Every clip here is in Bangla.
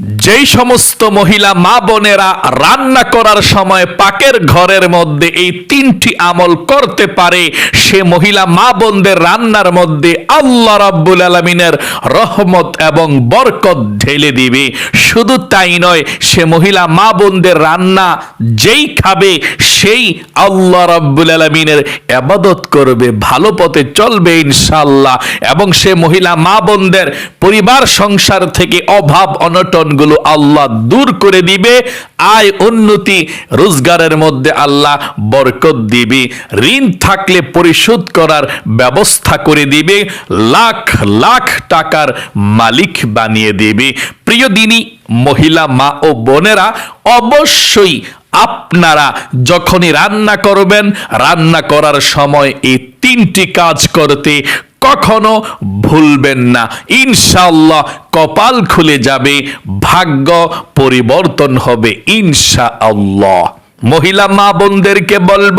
যেই সমস্ত মহিলা মা বোনেরা রান্না করার সময় পাকের ঘরের মধ্যে এই তিনটি আমল করতে পারে, সে মহিলা মা বোনদের রান্নার মধ্যে আল্লাহ রাব্বুল আলমিনের রহমত এবং বরকত ঢেলে দিবে। শুধু তাই নয়, সে মহিলা মা বোনদের রান্না যেই খাবে, সেই আল্লাহ রাব্বুল আলমিনের আবাদত করবে, ভালো পথে চলবে ইনশাল্লাহ এবং সে মহিলা মা বোনদের পরিবার সংসার থেকে অভাব অনটনগুলো আল্লাহ দূর করে দিবে। আয়, উন্নতি, রোজগারের মধ্যে আল্লাহ বরকত দিবে। ঋণ থাকলে পরিশোধ করার ব্যবস্থা করে দিবে। লাখ লাখ টাকার মালিক বানিয়ে দেবে। প্রিয় দিনী, মহিলা, মা ও বোনেরা, অবশ্যই আপনারা যখনই রান্না করবেন, রান্না করার সময় এই তিনটি কাজ করতে কখনো ভুলবেন না। ইনশাল্লাহ কপাল খুলে যাবে, ভাগ্য পরিবর্তন হবে, ইনশাআল্লাহ। মহিলা মা বোনদেরকে বলব,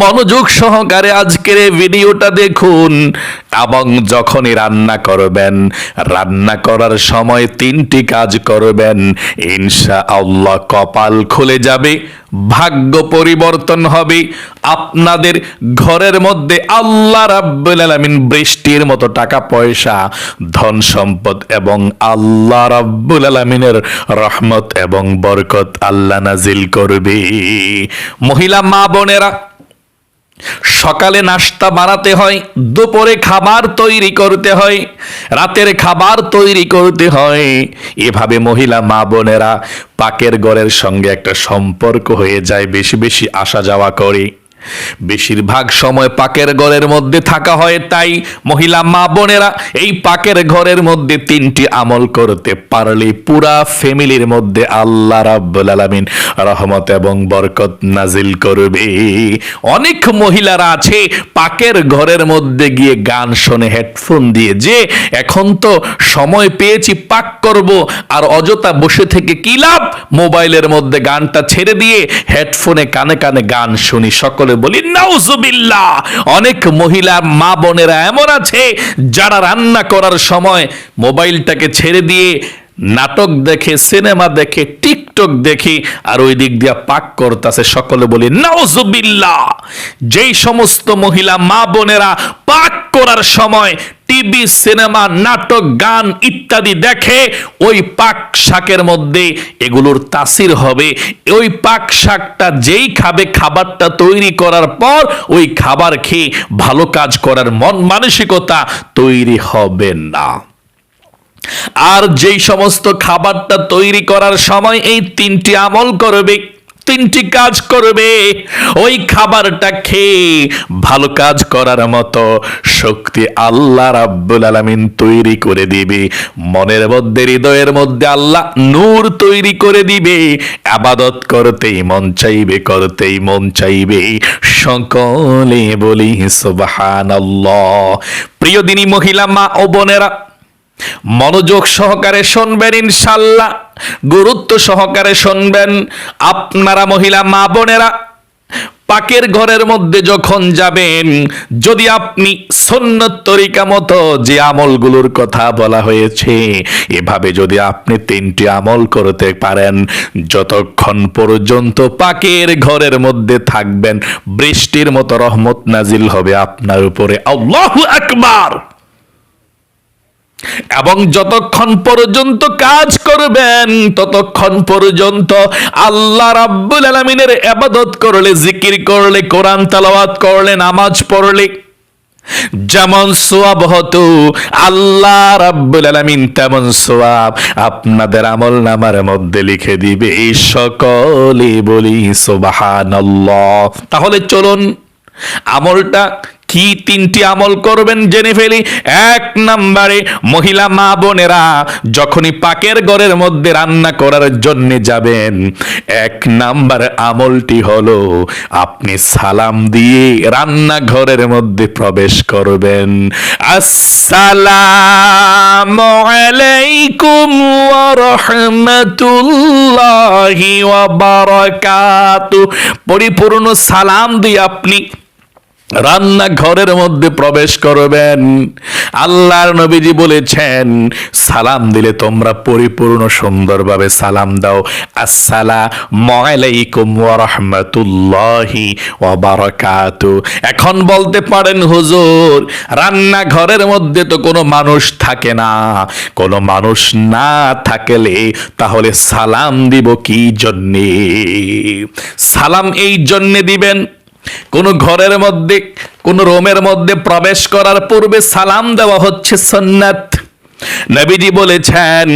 মনোযোগ সহকারে আজকের ভিডিওটা দেখুন। এবং যখনই রান্না করবেন, রান্না করার সময় তিনটি কাজ করবেন। ইনশা আল্লাহ কপাল খুলে যাবে, ভাগ্য পরিবর্তন হবে। আপনাদের ঘরের মধ্যে আল্লাহ রাব্বুল আলামিন বৃষ্টির মতো টাকা, পয়সা, ধন সম্পদ এবং আল্লাহ রাব্বুল আলামিনের রহমত এবং বরকত আল্লাহ নাজিল করবে। মহিলা মা বোনেরা সকালে নাস্তা বানাতে হয়, দুপুরে খাবার তৈরি করতে হয়, রাতের খাবার তৈরি করতে হয়। এভাবে মহিলা মা বোনেরা পাকের গড়ের সঙ্গে একটা সম্পর্ক হয়ে যায়, বেশি বেশি আসা যাওয়া করে। বেশিরভাগ সময় পাকের ঘরের মধ্যে থাকা হয়, তাই মহিলা মা বোনেরা এই পাকের ঘরের মধ্যে তিনটি আমল করতে পারলে পুরা ফ্যামিলির মধ্যে আল্লাহ রাব্বুল আলামিন রহমত এবং বরকত নাজিল করবে। অনেক মহিলারা আছে পাকের ঘরের মধ্যে গিয়ে গান শোনে, হেডফোন দিয়ে যে, এখন তো সময় পেয়েছি, পাক করব। আর অযথা বসে থেকে কি লাভ? মোবাইলের মধ্যে গানটা ছেড়ে দিয়ে হেডফোনে কানে কানে গান শুনি, সকলে বলি, নাউজুবিল্লাহ, অনেক মহিলা মা বোনেরা এমন আছে যারা রান্না করার সময় মোবাইলটাকে ছেড়ে দিয়ে নাটক দেখে, সিনেমা দেখে, টিকটক দেখি, আর ওই দিক দিয়া পাক করতেছে সকলে বলি, নাউজুবিল্লাহ! যেই সমস্ত মহিলা, মা বোনেরা পাক করার সময় টিভি, সিনেমা, নাটক, গান ইত্যাদি দেখে, ওই পাক শাকের মধ্যে এগুলোর তাসির হবে। ওই পাক শাকটা যেই খাবে, খাবারটা তৈরি করার পর ওই খাবার খেয়ে ভালো কাজ করার মন মানসিকতা তৈরি হবে না। আর যেই সমস্ত খাবারটা তৈরি করার সময় এই তিনটি আমল করবে, তিনটি কাজ করবে, ওই খাবারটা খেয়ে ভালো কাজ করার মতো শক্তি আল্লাহ রাব্বুল আলামিন তৈরি করে দিবে। মনের মধ্যে, হৃদয়ের মধ্যে আল্লাহ নূর তৈরি করে দিবে। আবাদত করতেই মন চাইবে, করতেই মন চাইবে। সকলে বলি, সুবহানাল্লাহ। প্রিয় দিনী মহিলা, মা ও বোনেরা মনোযোগ সহকারে শুনবেন ইনশাল্লাহ গুরুত্ব সহকারে শুনবেন আপনারা মহিলা, মা বোনেরা। পাকের ঘরের মধ্যে যখন যাবেন, যদি আপনি সন্ন্যত তরিকা মতো যে আমলগুলোর কথা বলা হয়েছে, এভাবে যদি আপনি তিনটি আমল করতে পারেন, যতক্ষণ পর্যন্ত পাকের ঘরের মধ্যে থাকবেন, বৃষ্টির মতো রহমত নাজিল হবে আপনার উপরে। আল্লাহু আকবার! এবং যতক্ষণ পর্যন্ত কাজ করবেন, ততক্ষণ পর্যন্ত আল্লাহ রাব্বুল আলামিনের ইবাদত করলে, জিকির করলে, কোরআন তেলাওয়াত করলে, নামাজ পড়লে, যেমন সোয়াব হতো, আল্লাহ রাব্বুল আলামিন তেমন সোয়াব আপনাদের আমল নামার মধ্যে লিখে দিবে এই সকলে বলি সুবহানাল্লাহ। তাহলে চলুন, আমলটা কি তিনটি আমল করবেন জেনে ফেলি? এক নম্বরে মহিলা মা বোনেরা যখনই পাকের ঘরের মধ্যে রান্না করার জন্য যাবেন, এক নাম্বার আমলটি হলো আপনি সালাম দিয়ে রান্নাঘরের মধ্যে প্রবেশ করবেন। আসসালামু পরিপূর্ণ সালাম দিয়ে আপনি রান্না ঘরের মধ্যে প্রবেশ করবেন। আল্লাহর নবীজি বলেছেন, সালাম দিলে তোমরা পরিপূর্ণ সুন্দরভাবে সালাম দাও। আসসালামু আলাইকুম ওয়া রাহমাতুল্লাহি ওয়া বারাকাতু। এখন বলতে পারেন, হুজুর রান্না ঘরের মধ্যে তো কোনো মানুষ থাকে না। কোনো মানুষ না থাকলে তাহলে সালাম দিব কি জন্যে? সালাম এই জন্যে দিবেন কোন ঘরের মধ্যে, কোন রোমের মধ্যে প্রবেশ করার পূর্বে সালাম দেওয়া হচ্ছে সন্ন্যাত নবীজি বলেছেন,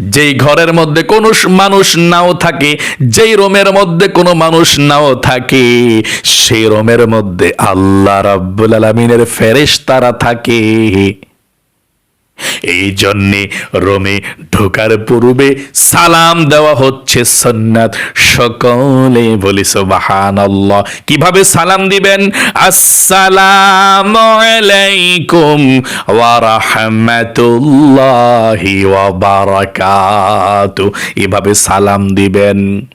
যেই ঘরের মধ্যে কোনো মানুষ নাও থাকে, যেই রোমের মধ্যে কোনো মানুষ নাও থাকে, সেই রোমের মধ্যে আল্লাহ রাব্বুল আলামিনের ফেরেশতারা থাকে। এই জন্যে রোমে ঢোকার পূর্বে সালাম দেওয়া হচ্ছে সন্ন্যাত সকলে বলি সুবাহান কীভাবে সালাম দিবেন? আসসালাম আলাইকুম ওয়া রাহমাতুল্লাহি ওয়া বারাকাতু। এভাবে সালাম দিবেন।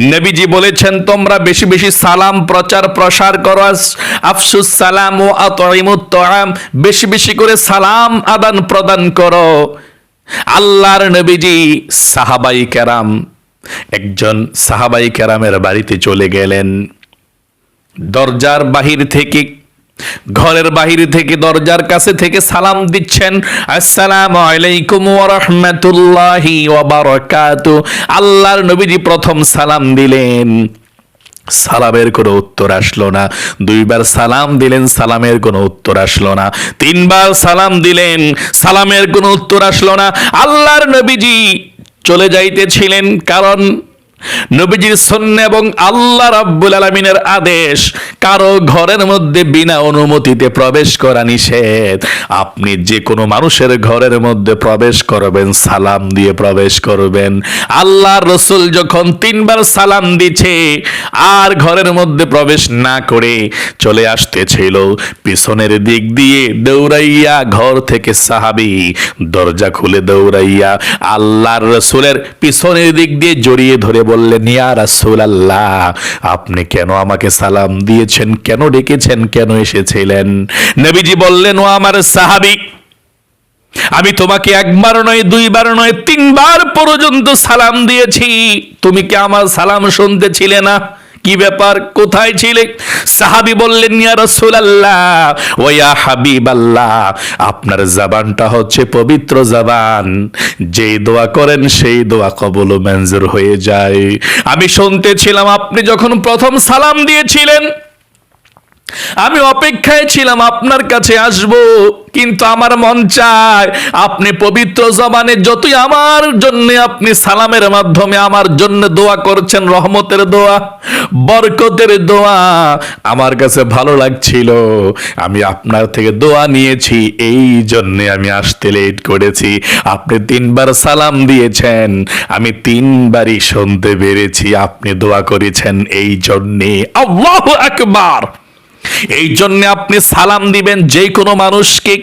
নবীজি বলেছেন, তোমরা বেশি বেশি সালাম, প্রচার, প্রসার করো। আফসুস সালাম ও আতইমুত তাআম। বেশি বেশি করে সালাম আদান প্রদান করো। আল্লাহর নবীজি সাহাবাই কেরাম, একজন সাহাবাই কেরামের বাড়িতে চলে গেলেন। দরজার বাহির থেকে ঘরের বাহির থেকে দরজার কাছে থেকে সালাম দিচ্ছেন। আসসালামু আলাইকুম ওয়া রাহমাতুল্লাহি আল্লাহর নবীজি প্রথম সালাম দিলেন। সালামের কোনো উত্তর আসলো না। দুইবার সালাম দিলেন, সালামের কোনো উত্তর আসলো না। তিনবার সালাম দিলেন, সালামের কোনো উত্তর আসলো না। আল্লাহর নবীজি চলে যাইতেছিলেন, কারণ নবীজির সন্ন্য এবং আল্লাহ রাব্বুল আলমিনের আদেশ, কারও ঘরের মধ্যে বিনা অনুমতিতে প্রবেশ করা নিষেধ। আপনি যে কোনো মানুষের ঘরের মধ্যে প্রবেশ করবেন, সালাম দিয়ে প্রবেশ করবেন। আল্লাহ রসুল যখন তিনবার সালাম দিছে, আর ঘরের মধ্যে প্রবেশ না করে চলে আসতেছিল। পিছনের দিক দিয়ে দৌড়াইয়া ঘর থেকে সাহাবি দরজা খুলে দৌড়াইয়া আল্লাহর রসুলের পিছনের দিক দিয়ে জড়িয়ে ধরে বললেন, ইয়া রাসূলুল্লাহ, আপনি কেন আমাকে সালাম দিয়েছেন? কেন ডেকেছেন? কেন এসেছিলেন? নবীজি বললেন, ও আমার সাহাবী, আমি তোমাকে একবার নয়, দুইবার নয়, তিনবার পর্যন্ত সালাম দিয়েছি। তুমি কি আমার সালাম শুনতে ছিলে না? কি ব্যাপার? কোথায় ছিলে? সাহাবি বললেন, ইয়া রাসূলুল্লাহ ওয়া ইয়া হাবিবাল্লাহ। আপনার জবানটা হচ্ছে পবিত্র জবান। যেই দোয়া করেন, সেই দোয়া কবুল মঞ্জুর হয়ে যায়। আমি শুনতেছিলাম আপনি যখন প্রথম সালাম দিয়েছিলেন আমি অপেক্ষায় ছিলাম, আপনার কাছে আসব। কিন্তু আমার মন চায়, আপনি পবিত্র জবানে যতই আমার জন্য আপনি সালামের মাধ্যমে আমার জন্য দোয়া করছেন, রহমতের দোয়া, বরকতের দোয়া, আমার কাছে ভালো লাগছিল। আমি আপনার থেকে দোয়া নিয়েছি, এই জন্যে আমি আসতে লেট করেছি। আপনি তিনবার সালাম দিয়েছেন, আমি তিনবারই শুনতে পেরেছি, আপনি দোয়া করেছেন, এই জন্যে। আল্লাহ আকবার! এই জন্য আপনি সালাম দিবেন যে কোনো মানুষকে।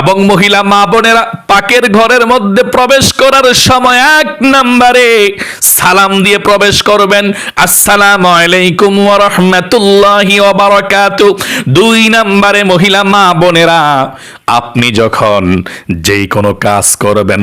এবং মহিলা মা বোনেরা, পাকের ঘরের মধ্যে প্রবেশ করার সময় এক নম্বরে সালাম দিয়ে প্রবেশ করবেন। আসসালামু আলাইকুম ওয়া রাহমাতুল্লাহি ওয়া বারাকাতু। দুই নম্বরে মহিলা মা বোনেরা, আপনি যখন যেই কোনো কাজ করবেন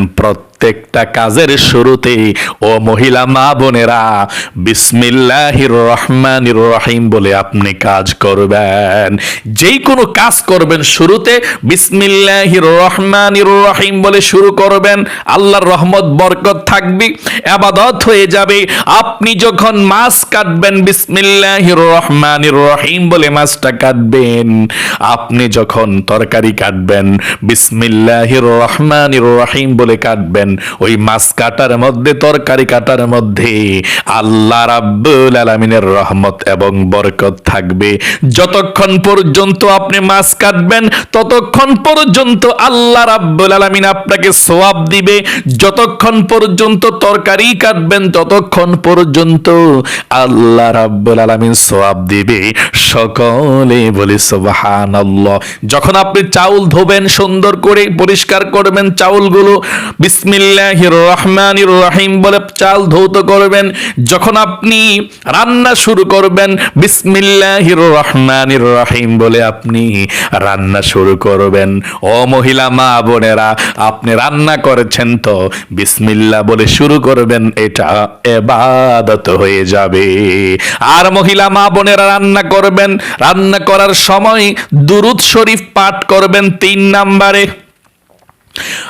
প্রত্যেকটা কাজের শুরুতে ও মহিলা মা বোনেরা, বিসমিল্লাহির রহমানির রহিম বলে আপনি কাজ করবেন। যেই কোনো কাজ করবেন শুরুতে, বিসমিল্লাহির রহমানির রহিম বলে শুরু করবেন। আল্লাহর রহমত, বরকত থাকবে, আবাদত হয়ে যাবে। আপনি যখন মাছ কাটবেন, বিসমিল্লাহির রহমানির রহিম বলে মাছটা কাটবেন। আপনি যখন তরকারি কাটবেন, বিসমিল্লাহির রহমানির রহিম বলে কাটবেন। ওই মাছ কাটার মধ্যে, তরকারি কাটার মধ্যে আল্লাহ রাব্বুল আলামিনের রহমত এবং বরকত থাকবে। যতক্ষণ পর্যন্ত আপনি মাছ কাটবেন, ততক্ষণ পর্যন্ত আল্লাহ রাব্বুল আলামিন আপনাকে সোয়াব দিবে। যতক্ষণ পর্যন্ত তরকারি কাটবেন, ততক্ষণ পর্যন্ত আল্লাহ রাব্বুল আলামিন সোয়াব দিবে। সকলে বলি সুবহানাল্লাহ। যখন আপনি চাউল ধোবেন, সুন্দর করে পরিষ্কার করবেন চাউলগুলো, বিসমিল্লাহ রহিম বলে চাল ধৌত করবেন। যখন আপনি রান্না শুরু করবেন বিসমিল্লাহির রহমানির রহিম বলে আপনি রান্না শুরু করবেন। ও মহিলা, মা বোনেরা, আপনি রান্না করেছেন তো বিসমিল্লাহ বলে শুরু করবেন, এটা এবাদত হয়ে যাবে। আর মহিলা, মা বোনেরা রান্না করবেন, রান্না করার সময় দুরুদ শরীফ পাঠ করবেন তিন নাম্বারে।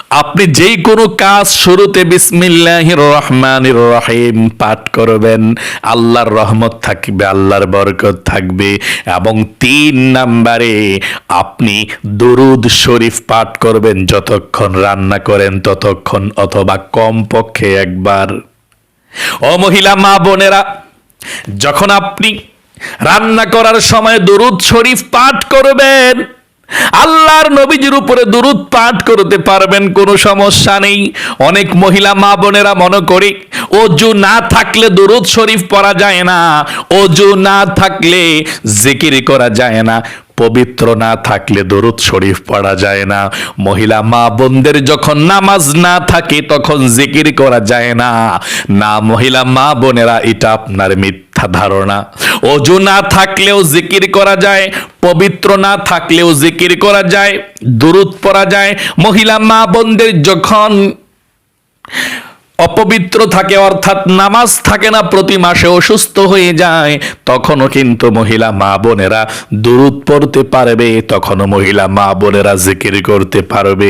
আপনি যেই কোনো কাজ শুরুতে বিসমিল্লাহির রহমানির রহিম পাঠ করবেন, আল্লাহর রহমত থাকবে, আল্লাহর বরকত থাকবে এবং তিন নাম্বারে আপনি দরুদ শরীফ পাঠ করবেন, যতক্ষণ রান্না করেন ততক্ষণ অথবা কমপক্ষে একবার। ও মহিলা, মা বোনেরা, যখন আপনি রান্না করার সময় দরুদ শরীফ পাঠ করবেন আল্লাহর নবীজির উপরে দুরুদ পাঠ করতে পারবেন, কোনো সমস্যা নেই। অনেক মহিলা মা বোনেরা মনে করে, অজু না থাকলে দুরুদ শরীফ পড়া যায় না, অজু না থাকলে জিকির করা যায় না, পবিত্র না থাকলে দরুদ শরীফ পড়া যায় না। মহিলা মা বোনদের যখন নামাজ না থাকে তখন জিকির করা যায় না। না মহিলা মা বোনেরা, এটা আপনার মিথ্যা। ধারণা। অজু না থাকলেও জিকির করা যায়, পবিত্র না থাকলেও জিকির করা যায় দূরত পড়া যায়। মহিলা মা বোনদের যখন অপবিত্র থাকে অর্থাৎ নামাজ থাকে না, প্রতি মাসে অসুস্থ হয়ে যায়। তখনও কিন্তু মহিলা মা বোনেরা দুরুদ পড়তে পারবে, তখনও মহিলা মা বোনেরা জিকির করতে পারবে।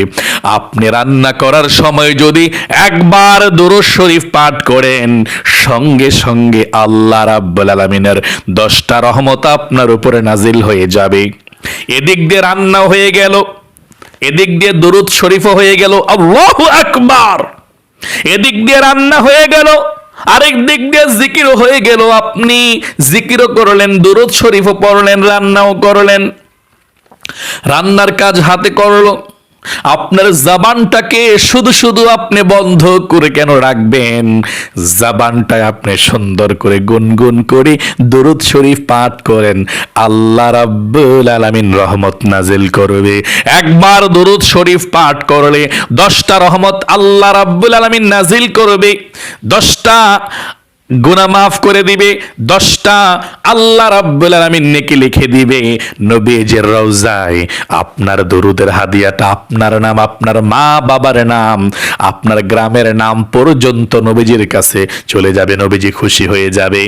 আপনি রান্না করার সময় যদি একবার দুরুদ শরীফ পাঠ করেন, সঙ্গে সঙ্গে আল্লাহ রাব্বুল আলামিনের দশটা রহমত আপনার উপরে নাজিল হয়ে যাবে। এদিক দিয়ে রান্না হয়ে গেল, এদিক দিয়ে দুরুদ শরীফও হয়ে গেল। আল্লাহু আকবার! এদিক দিয়ে রান্না হয়ে গেল, আরেক দিক দিয়ে জিকির হয়ে গেল। আপনি জিকিরও করলেন, দুরুদ শরীফও পড়লেন, রান্নাও করলেন। রান্নার কাজ হাতে করল। আপনার জাবানটাকে শুধু শুধু আপনি বন্ধ করে কেন রাখবেন? জাবানটা আপনি সুন্দর করে গুনগুন করে দরুদ শরীফ পাঠ করেন। আল্লাহ রাব্বুল আলামিন রহমত নাজিল করবে। একবার দরুদ শরীফ পাঠ করলে দশটা রহমত আল্লাহ রাব্বুল আলামিন নাজিল করবে। দশটা গুনাহ মাফ করে দিবে, দশটা আল্লাহ রাব্বুল আলামিন নেকি লিখে দিবে, নবীজের রওজায় আপনার দরুদের হাদিয়াটা, আপনার নাম, আপনার মা বাবার নাম, আপনার গ্রামের নাম পর্যন্ত নবীজির কাছে চলে যাবে, নবীজি খুশি হয়ে যাবে।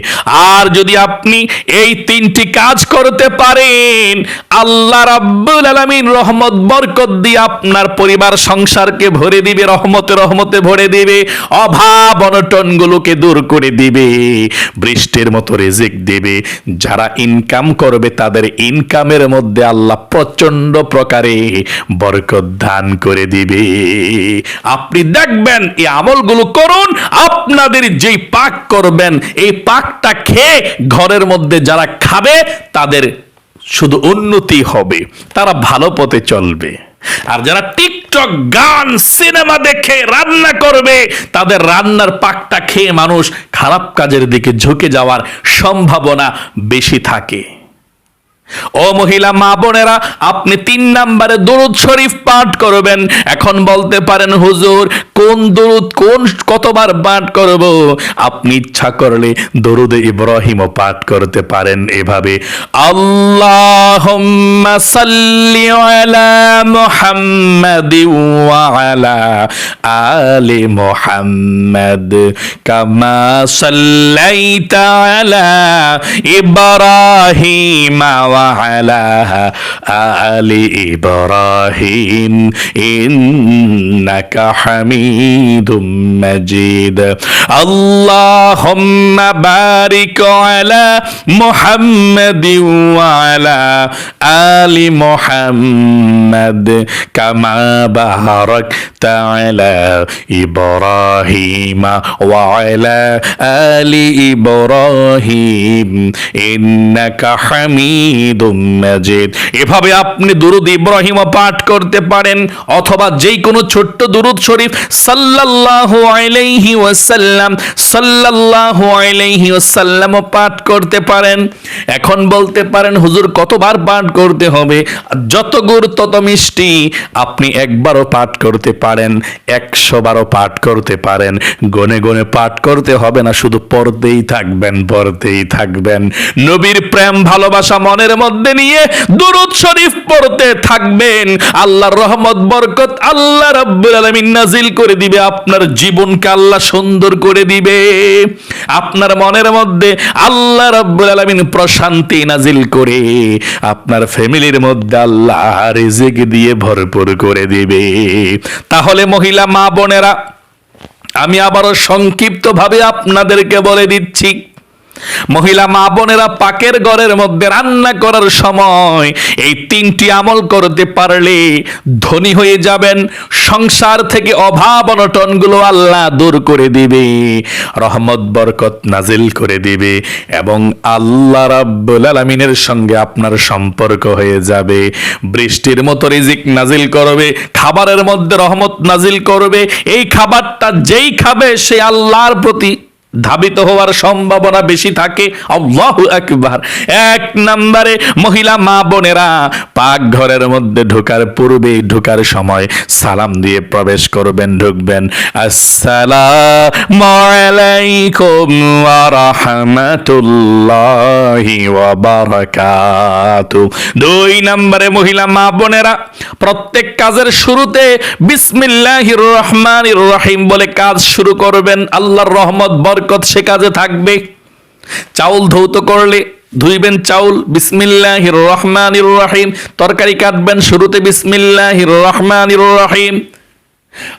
আর যদি আপনি এই তিনটি কাজ করতে পারেন, আল্লাহ রাব্বুল আলামিন রহমত, বরকত দিয়ে আপনার পরিবার, সংসারকে ভরে দিবে, রহমতে রহমতে ভরে দিবে, অভাব অনটনগুলোকে দূর করে দিবে। বৃষ্টির মতো রেজিক দেবে। যারা ইনকাম করবে, তাদের ইনকামের মধ্যে আল্লাহ প্রচণ্ড প্রকারে বরকত দান করে দিবে। আপনি দেখবেন, এই আমলগুলো করুন, আপনাদের যেই পাক করবেন, এই পাকটা খেয়ে ঘরের মধ্যে যারা খাবে, তাদের শুধু উন্নতি হবে, তারা ভালো পথে চলবে। আর যারা টিকটক, গান, সিনেমা দেখে, রান্না করবে, তাদের রান্নার পাকটা খেয়ে মানুষ খারাপ কাজের দিকে ঝুঁকে যাওয়ার সম্ভাবনা বেশি থাকে। ও মহিলা, মা বোনেরা, আপনি তিন নাম্বারে দরুদ শরীফ পাঠ করবেন। এখন বলতে পারেন, হুজুর কোন দরুদ, কোন কতবার পাঠ করব? আপনি ইচ্ছা করলে দরুদ ইব্রাহিম পাঠ করতে পারেন এভাবে। আল্লাহুম্মা সাল্লি আলা মুহাম্মাদি ওয়া আলা আলি মুহাম্মাদ। কামা সাল্লাইতা আলা ইব্রাহিম ওয়া আলা আলি ইব্রাহিম। ইন্নাকা হামিদ। حميد مجيد اللهم بارك على محمد وعلى آل محمد كما باركت على إبراهيم وعلى آل إبراهيم إنك حميد হামিদুম মাজিদ এভাবে আপনি দুরুদ ইব্রাহিম পাঠ করতে পারেন অথবা যেই কোনো ছোট্ট দুরুদ শরীফ সাল্লাল্লাহু আলাইহি ওয়াসাল্লাম সাল্লাল্লাহু আলাইহি ওয়াসাল্লাম পাঠ করতে পারেন। এখন বলতে পারেন, হুজুর, কতবার পাঠ করতে হবে? যত গুড় তত মিষ্টি। আপনি একবারও পাঠ করতে পারেন একশো বারও পাঠ করতে পারেন। গনে গনে পাঠ করতে হবে না, শুধু পড়তেই থাকবেন পড়তেই থাকবেন। নবীর প্রেম, ভালোবাসা মনের মধ্যে নিয়ে দুরুদ শরীফ পড়তে থাকবেন। আল্লাহর রহমত, বরকত আল্লাহ রাব্বুল নাজিল করে দিবে, আপনার জীবনকে আল্লাহ সুন্দর করে দিবে। আপনার মনের মধ্যে আল্লাহ রাব্বুল আলামিন প্রশান্তি নাজিল করে, আপনার ফ্যামিলির মধ্যে আল্লাহ রিজিক দিয়ে ভরপুর করে দিবে। তাহলে মহিলা, মা বোনেরা, আমি আবারও সংক্ষিপ্তভাবে আপনাদেরকে বলে দিচ্ছি মহিলা মা বোনেরা পাকের ঘরের মধ্যে রান্না করার সময় এই তিনটি আমল করতে পারলে ধনী হয়ে যাবেন, সংসার থেকে অভাব অনটনগুলো আল্লাহ দূর করে দিবে, রহমত, বরকত নাজিল করে দিবে এবং আল্লাহ রাব্বুল আলামিনের সঙ্গে আপনার সম্পর্ক হয়ে যাবে। বৃষ্টির মতো রিজিক নাজিল করবে, খাবারের মধ্যে রহমত নাজিল করবে, এই খাবারটা যেই খাবে সে আল্লাহর প্রতি ধাবিত হওয়ার সম্ভাবনা বেশি থাকে। আল্লাহু আকবার। এক নম্বরে মহিলা মা বোনেরা পাক ঘরের মধ্যে ঢোকার পূর্বে ঢোকার সময় সালাম দিয়ে প্রবেশ করবেন, ঢুকবেন। আসসালামু আলাইকুম ওয়া রাহমাতুল্লাহি ওয়া বারাকাতু। দুই নম্বরে মহিলা মা বোনেরা, প্রত্যেক কাজের শুরুতে বিসমিল্লাহির রহমানির রহিম বলে কাজ শুরু করবেন। আল্লাহর রহমত, বরকত সে কাজে থাকবে। চাউল ধৌত করলে ধুইবেন চাউল। বিসমিল্লাহির রহমানির রহিম তরকারি কাটবেন শুরুতে বিসমিল্লাহির রহমানির রহিম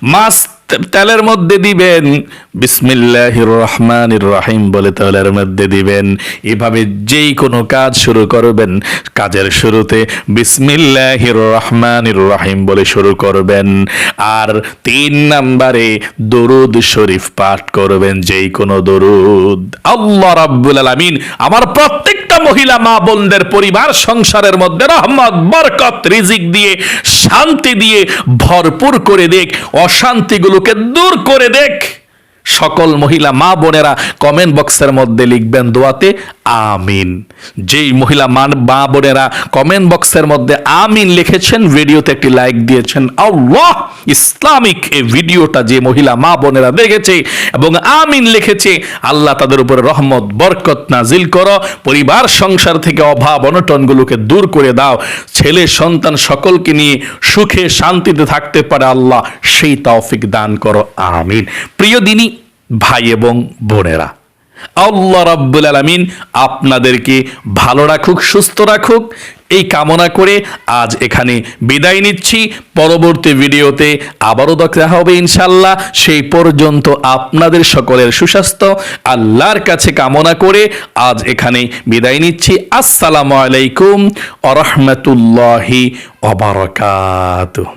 মাছ তেলের মধ্যে দিবেন বিসমিল্লাহির রহমানির রহিম বলে তেলের মধ্যে দিবেন। এভাবে যেই কোনো কাজ শুরু করবেন, কাজের শুরুতে বিসমিল্লাহির রহমানির রহিম বলে শুরু করবেন। আর তিন নাম্বারে দরুদ শরীফ পাঠ করবেন, যেই কোনো দরুদ। আল্লাহ রাব্বুল আলামিন আমার প্রত্যেকটা মহিলা, মা বোনদের পরিবার, সংসারের মধ্যে রহমত, বরকত, রিজিক দিয়ে, শান্তি দিয়ে ভরপুর করে দেখ অশান্তিগুলোকে দূর করে দেখ। সকল মহিলা মা বোনেরা কমেন্ট বক্সের মধ্যে লিখবেন দোয়াতে আমিন। যেই মহিলা মান মা বোনেরা কমেন্ট বক্সের মধ্যে আমিন লিখেছেন ভিডিওতে একটি লাইক দিয়েছেন, আল্লাহ, ইসলামিক এই ভিডিওটা যে মহিলা মা বোনেরা দেখেছে এবং আমিন লিখেছে, আল্লাহ তাদের উপরে রহমত, বরকত নাজিল করো, পরিবার, সংসার থেকে অভাব, অনটনগুলোকে দূর করে দাও, ছেলে, সন্তান সকলকে নিয়ে সুখে, শান্তিতে থাকতে পারে আল্লাহ, সেই তৌফিক দান করো, আমিন। প্রিয় দিনী, ভাই এবং বোনেরা আল্লাহ রাব্বুল আলামিন আপনাদেরকে ভালো রাখুক, সুস্থ রাখুক। এই কামনা করে আজ এখানে বিদায় নিচ্ছি। পরবর্তী ভিডিওতে আবারও দেখা হবে ইনশাল্লাহ সেই পর্যন্ত আপনাদের সকলের সুস্বাস্থ্য। আল্লাহর কাছে কামনা করে আজ এখানে বিদায় নিচ্ছি। আসসালামু আলাইকুম আ রহমতুল্লাহি অবরকাতুহ